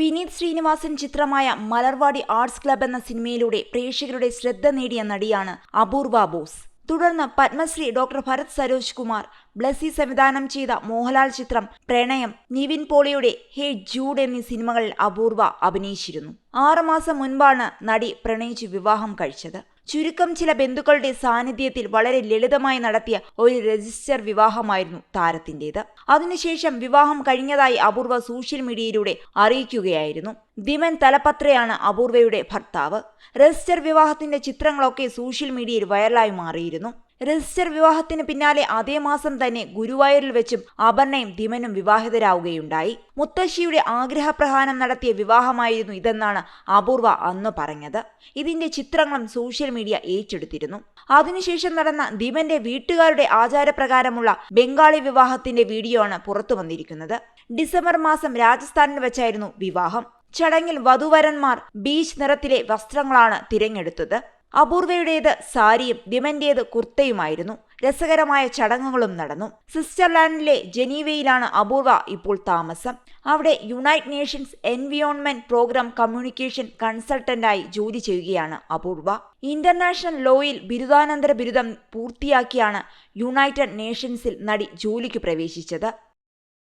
വിനീത് ശ്രീനിവാസൻ ചിത്രമായ Malarvadi arts club എന്ന സിനിമയിലൂടെ പ്രേക്ഷകരുടെ ശ്രദ്ധ നേടിയ നടിയാണ് അപൂർവ ബോസ്. തുടർന്ന് പത്മശ്രീ ഡോക്ടർ ഭരത് സരോജ് കുമാർ ബ്ലസി സംവിധാനം ചെയ്ത മോഹൻലാൽ ചിത്രം പ്രണയം നിവിൻ പോളിയുടെ ഹേ ജൂഡ് എന്നീ സിനിമകളിൽ അപൂർവ അഭിനയിച്ചിരുന്നു. ആറുമാസം മുൻപാണ് നടി പ്രണയിച്ച് വിവാഹം കഴിച്ചത്. ചുരുക്കം ചില ബന്ധുക്കളുടെ സാന്നിധ്യത്തിൽ വളരെ ലളിതമായി നടത്തിയ ഒരു രജിസ്റ്റർ വിവാഹമായിരുന്നു താരത്തിന്റേത് അതിനുശേഷം വിവാഹം കഴിഞ്ഞതായി അപൂർവ സോഷ്യൽ മീഡിയയിലൂടെ അറിയിക്കുകയായിരുന്നു. ദിമൻ തലപത്രയാണ് അപൂർവയുടെ ഭർത്താവ്. രജിസ്റ്റർ വിവാഹത്തിന്റെ ചിത്രങ്ങളൊക്കെ സോഷ്യൽ മീഡിയയിൽ വൈറലായി മാറിയിരുന്നു. രജിസ്റ്റർ വിവാഹത്തിന് പിന്നാലെ അതേ മാസം തന്നെ ഗുരുവായൂരിൽ വെച്ചും അപർണയും ധിമനും വിവാഹിതരാവുകയുണ്ടായി. മുത്തശ്ശിയുടെ ആഗ്രഹപ്രഹാരം നടത്തിയ വിവാഹമായിരുന്നു ഇതെന്നാണ് അപൂർവ അന്ന് പറഞ്ഞത്. ഇതിന്റെ ചിത്രങ്ങളും സോഷ്യൽ മീഡിയ ഏറ്റെടുത്തിരുന്നു. അതിനുശേഷം നടന്ന ധിമന്റെ വീട്ടുകാരുടെ ആചാരപ്രകാരമുള്ള ബംഗാളി വിവാഹത്തിന്റെ വീഡിയോ ആണ് പുറത്തു വന്നിരിക്കുന്നത്. ഡിസംബർ മാസം രാജസ്ഥാനിൽ വെച്ചായിരുന്നു വിവാഹം. ചടങ്ങിൽ വധുവരന്മാർ ബീച്ച് നിറത്തിലെ വസ്ത്രങ്ങളാണ് തിരഞ്ഞെടുത്തത്. അപൂർവയുടേത് സാരിയും ദിമന്റേത് കുർത്തയുമായിരുന്നു. രസകരമായ ചടങ്ങുകളും നടന്നു. സ്വിറ്റ്സർലാൻഡിലെ ജനീവയിലാണ് അപൂർവ ഇപ്പോൾ താമസം. അവിടെ United Nations environment programme communication കൺസൾട്ടന്റായി ജോലി ചെയ്യുകയാണ് അപൂർവ. ഇന്റർനാഷണൽ ലോയിൽ ബിരുദാനന്തര ബിരുദം പൂർത്തിയാക്കിയാണ് യുണൈറ്റഡ് നേഷൻസിൽ നടി ജോലിക്ക് പ്രവേശിച്ചത്.